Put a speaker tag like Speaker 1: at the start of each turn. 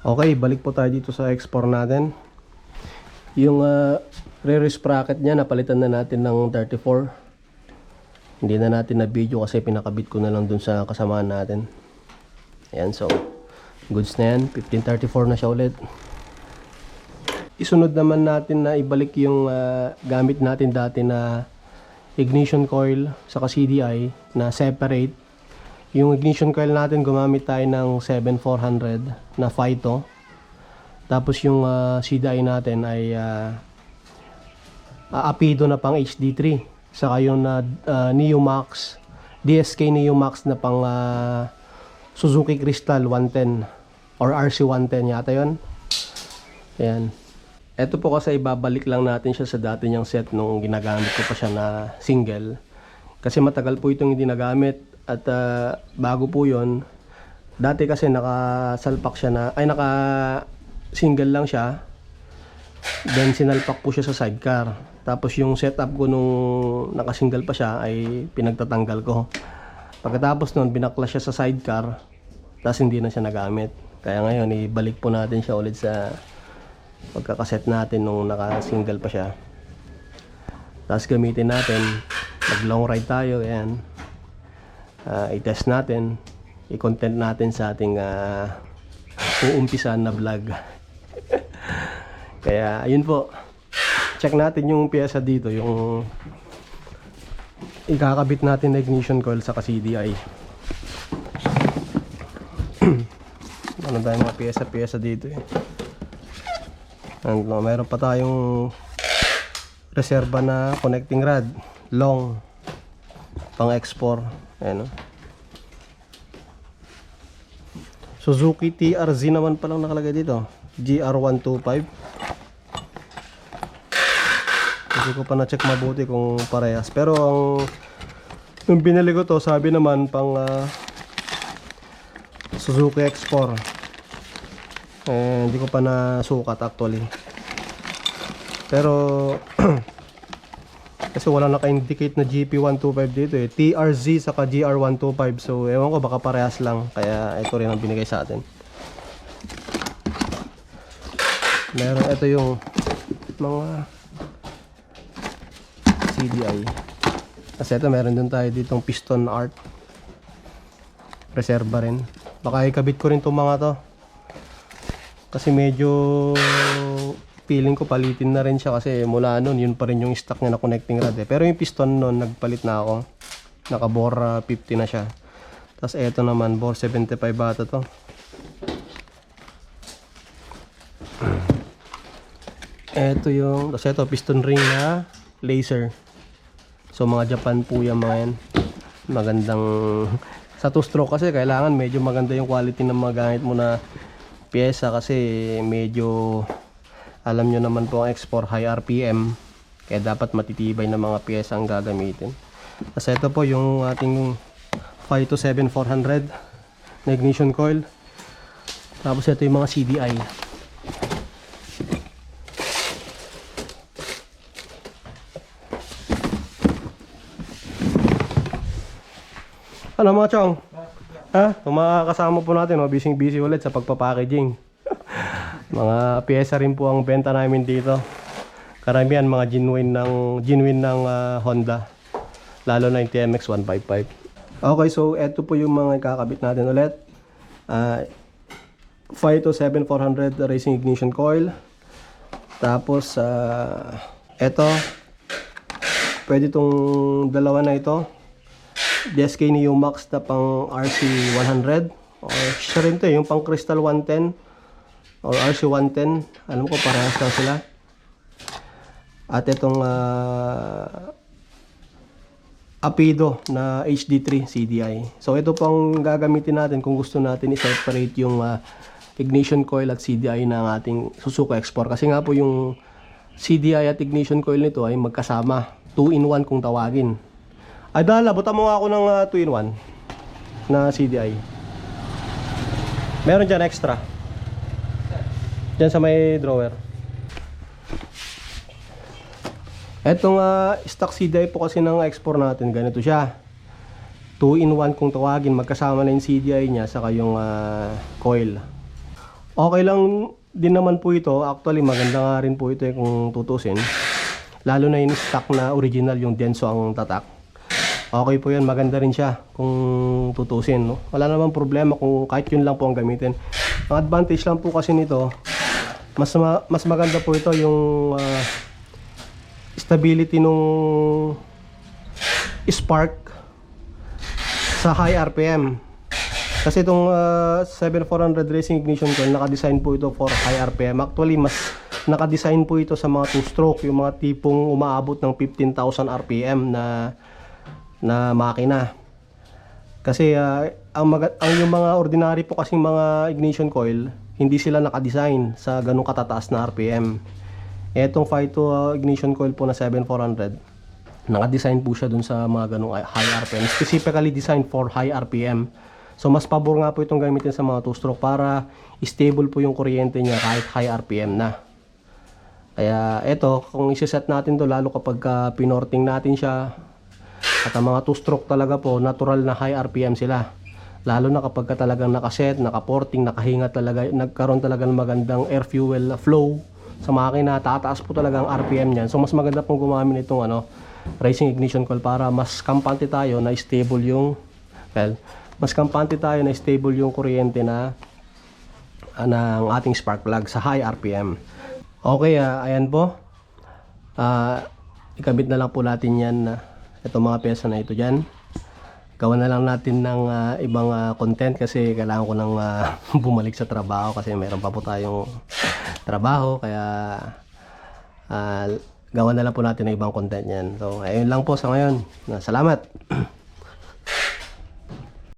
Speaker 1: Okay, balik po tayo dito sa export natin. Yung uh, rear sprocket niya, napalitan na natin ng 34. Hindi na natin na video kasi pinakabit ko na lang dun sa kasamaan natin. Ayan, so goods na yan. 1534 na siya ulit. Isunod naman natin na ibalik yung ah, gamit natin dati na ignition coil sa CDI na separate. Yung ignition coil natin gumamit tayo ng 7400 na Phyto. Tapos yung ah, CDI natin ay ah, ah, Apido na pang HD3. Saka yung na ah, Neo Max, DSK Neo Max na pang ah, Suzuki Crystal 110 or RC110 yata yon. Ayan. Ito po kasi ibabalik lang natin siya sa dati niyang set nung ginagamit ko pa siya na single. Kasi matagal po itong hindi nagamit at ah, bago po yon dati kasi nakasalpak siya na ay naka single lang siya then sinalpak po siya sa sidecar tapos yung setup ko nung nakasingle pa siya ay pinagtatanggal ko pagkatapos nun binaklas siya sa sidecar tapos hindi na siya nagamit kaya ngayon ibalik po natin siya ulit sa pagkakaset natin nung naka-single pa siya. Tapos gamitin natin, mag long ride tayo, ayan. Ah, i-test natin, i-content natin sa ating uh, uumpisan na vlog. Kaya ayun po, check natin yung pyesa dito, yung ikakabit natin na ignition coil sa CDI. ano tayo mga pyesa-pyesa dito eh. Ano, meron pa tayong reserba na connecting rod, long, pang export. Ayan, oh. Suzuki TRZ naman palang nakalagay dito. GR125. Hindi ko pa na-check mabuti kung parehas. Pero ang nung binili ko to, sabi naman pang ah, Suzuki Export. Eh, hindi ko pa nasukat actually. Pero kasi wala naka-indicate na GP125 dito eh. TRZ saka GR125. So ewan ko baka parehas lang. Kaya ito rin ang binigay sa atin. Meron ito yung mga CDI. Kasi ito meron din tayo ditong piston art. Reserva rin. Baka ikabit ko rin itong mga to. Kasi medyo feeling ko palitin na rin siya kasi mula nun yun pa rin yung stock niya na connecting rod eh. Pero yung piston nun nagpalit na ako. Naka bore ah, 50 na siya. Tapos eto naman bore 75 bata to. Eto yung, tapos eto piston ring na laser. So mga Japan po yung mga yan. Magandang sa two stroke kasi kailangan medyo maganda yung quality ng mga gamit mo na pyesa kasi medyo alam nyo naman po ang export high RPM kaya dapat matitibay na mga pyesa ang gagamitin. Tapos ito po yung ating 527-400 na ignition coil. Tapos ito yung mga CDI. Ano mga chong? Ha? Mga kasama po natin, oh, busy busy ulit sa pagpapackaging. Mga pyesa rin po ang benta namin dito. Karamihan mga genuine ng genuine ng ah, Honda. Lalo na yung TMX 155. Okay, so eto po yung mga kakabit natin ulit. Ah 527-400 racing ignition coil. Tapos ah eto pwede itong dalawa na ito DSK Neo Max na pang RC100 or siya rin to eh, yung pang Crystal 110 or RC110 alam ko parehas lang sila. At itong ah, Apido na HD3 CDI so ito pang gagamitin natin kung gusto natin i-separate yung ah, ignition coil at CDI ng ating Suzuki Export. Kasi nga po yung CDI at ignition coil nito ay magkasama. 2 in 1 kung tawagin. Ay dala, buta mo ako ng 2 in 1 na CDI. Meron dyan extra. Dyan sa may drawer. Etong uh, stock CDI po kasi ng export natin, ganito siya. 2 in 1 kung tawagin, magkasama na yung CDI niya saka yung ah, coil. Okay lang din naman po ito. Actually, maganda nga rin po ito eh, kung tutusin. Lalo na yung stock na original, yung Denso ang tatak. Okay po yan, maganda rin siya kung tutusin. No? Wala namang problema kung kahit yun lang po ang gamitin. Ang advantage lang po kasi nito, mas ma- mas maganda po ito yung ah, stability nung spark sa high RPM. Kasi itong ah, 7400 Racing Ignition Coil, naka-design po ito for high RPM. Actually, mas naka-design po ito sa mga two-stroke, yung mga tipong umaabot ng 15,000 RPM na na makina. Kasi ah, ang, ang yung mga ordinary po kasing mga ignition coil, hindi sila naka-design sa ganung katataas na RPM. Etong Phyto ah, ignition coil po na 7400, naka-design po siya dun sa mga ganung high RPM. Specifically designed for high RPM. So mas pabor nga po itong gamitin sa mga two-stroke para stable po yung kuryente niya kahit high RPM na. Kaya eto, kung isi-set natin to lalo kapag ah, pinorting natin siya at ang mga two-stroke talaga po, natural na high RPM sila. Lalo na kapag ka talagang nakaset, nakaporting, nakahinga talaga, nagkaroon talaga ng magandang air fuel flow sa makina, tataas po talaga ang RPM niyan. So mas maganda pong gumamit nitong ano, racing ignition coil para mas kampante tayo na stable yung well, mas kampante tayo na stable yung kuryente na ah, ng ating spark plug sa high RPM. Okay, ah, ayan po. Ah, ikabit na lang po natin yan na itong mga pyesa na ito dyan. Gawa na lang natin ng ah, ibang ah, content kasi kailangan ko nang ah, bumalik sa trabaho kasi meron pa po tayong trabaho kaya ah, gawa na lang po natin ng ibang content yan. So, ayun lang po sa ngayon. Salamat!